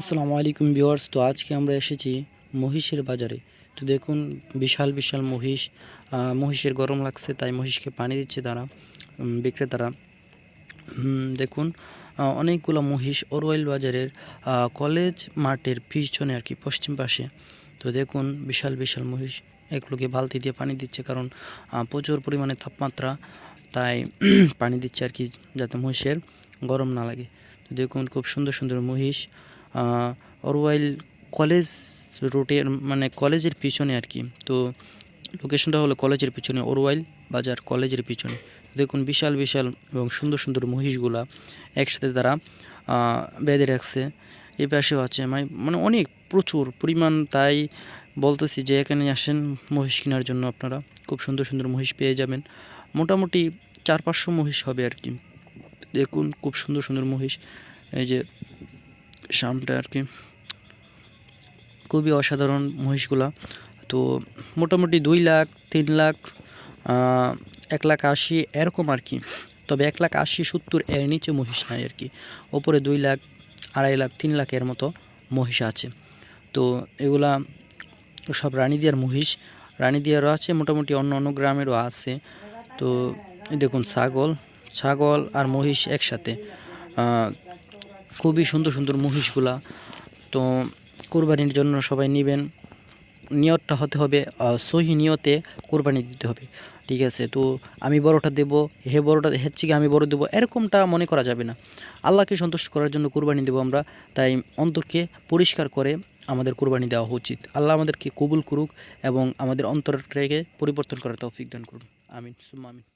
আসসালামু আলাইকুম ভিউয়ার্স, তো আজকে আমরা এসেছি মহিষের বাজারে। তো দেখুন, বিশাল বিশাল মহিষ মহিষের গরম লাগছে, তাই মহিষকে পানি দিচ্ছে তারা বিক্রেতারা। দেখুন অনেকগুলো মহিষ ওরওয়েল বাজারের কলেজ মাঠের পিছনে আর কি, পশ্চিম পাশে। তো দেখুন, বিশাল বিশাল মহিষ এগুলোকে বালতি দিয়ে পানি দিচ্ছে, কারণ প্রচুর পরিমাণে তাপমাত্রা, তাই পানি দিচ্ছে আর কি, যাতে মহিষের গরম না লাগে। তো দেখুন, খুব সুন্দর সুন্দর মহিষ অরওয়াইল কলেজ রুটের মানে কলেজের পিছনে আর কি, তো লোকেশনটা হলো কলেজের পিছনে ওরওয়াইল বাজার কলেজের পিছনে। দেখুন বিশাল বিশাল এবং সুন্দর সুন্দর মহিষগুলা একসাথে তারা বেঁধে রাখছে। এই পাশেও আছে মানে অনেক, প্রচুর পরিমাণ। তাই বলতেছি যে এখানে আসেন মহিষ কেনার জন্য আপনারা। খুব সুন্দর সুন্দর মহিষ পেয়ে যাবেন। মোটামুটি চার, পাঁচশো মহিষ হবে আর কি। দেখুন খুব সুন্দর সুন্দর মহিষ। এই যে সামটা আর কি। খুবই অসাধারণ মহিষগুলা। তো মোটামুটি দুই লাখ, তিন লাখ এক লাখ আশি এরকম আর কি। তবে এক লাখ আশি সত্তর এর নিচে মহিষ নাই আর কি। ওপরে দুই লাখ, আড়াই লাখ, তিন লাখের মতো মহিষ আছে। তো এগুলা সব রানী দিয়ার মহিষ। রানী দিয়ারও আছে, মোটামুটি অন্য অন্য গ্রামেরও আছে। তো দেখুন ছাগল ছাগল আর মহিষ একসাথে। খুবই সুন্দর সুন্দর মহিষগুলা। তো কোরবানির জন্য সবাই নেবেন। নিয়তটা হতে হবে সহি নিয়তে কোরবানি দিতে হবে। ঠিক আছে? তো আমি বড়টা দেব, হে বড়টা হের থেকে আমি বড় দেবো, এরকমটা মনে করা যাবে না। আল্লাহকে সন্তুষ্ট করার জন্য কোরবানি দেবো আমরা, তাই অন্তরকে পরিষ্কার করে আমাদের কোরবানি দেওয়া উচিত। আল্লাহ আমাদেরকে কবুল করুক এবং আমাদের অন্তরটাকে পরিবর্তন করার তৌফিক দান করুন। আমিন। সুম্মা আমিন।